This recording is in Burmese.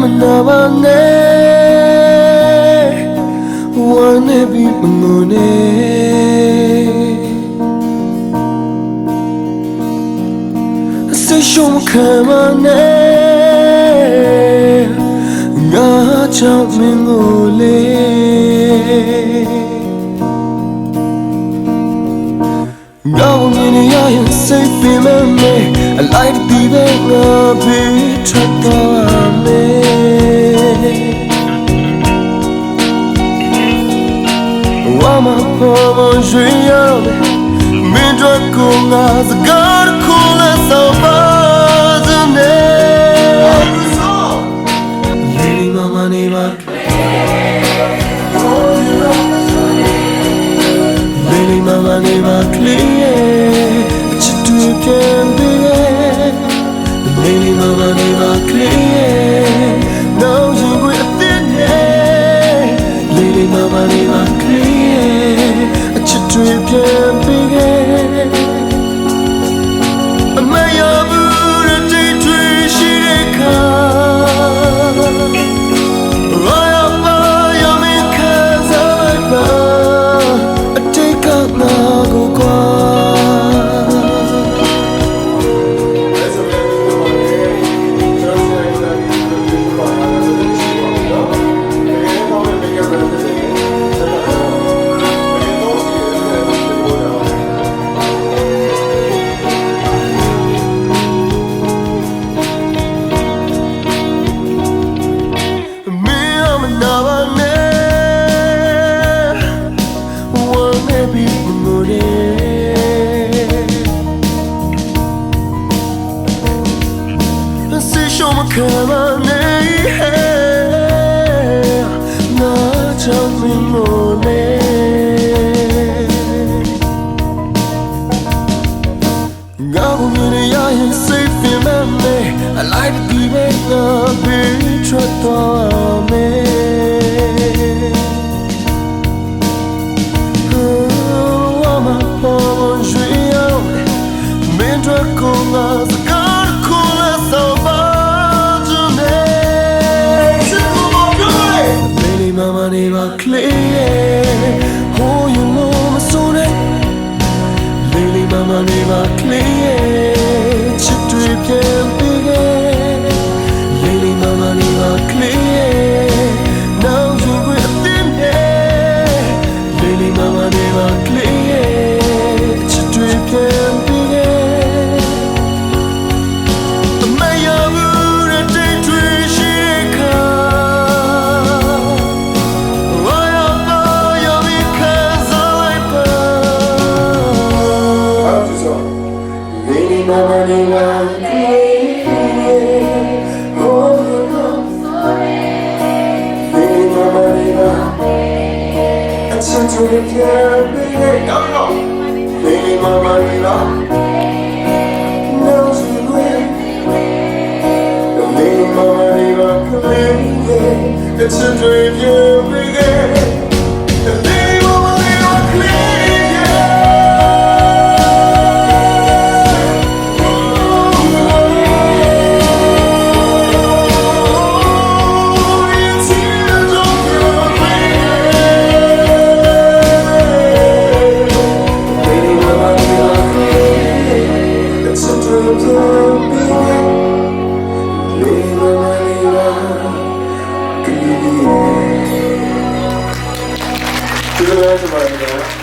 မနာပါနဲ့ဝမ်းနေပြီမငိုနေစိတ်ရှုံးခံမနဲ့ငါချောက်မင်းကိုလေငါ့ကိုမြင်ရရင်စိတ်ပင်မမေ I like the way you be trapped ပေါ်ပေါ်ရွှေရမယ်မင်းတို့ကငါစကားတစ်ခုလဲဆောင်ပါစနေလေးမမနေပါလေးမမနေပါကလေးချစ်တူပြန်ပြီလေးမမနေပါ se chama cama nei na chama mone gabu mire ya hin safe me me i like the way the be trot money, my clean. ချစ်သူတွေခဲ့ပြီးနေတော့တော့မိမိမမမီလာ knows we win မိမိမမမီလာ claim တဲ့ချစ်တွေခဲ့ပြီးနေ Güzel oldu bence ya.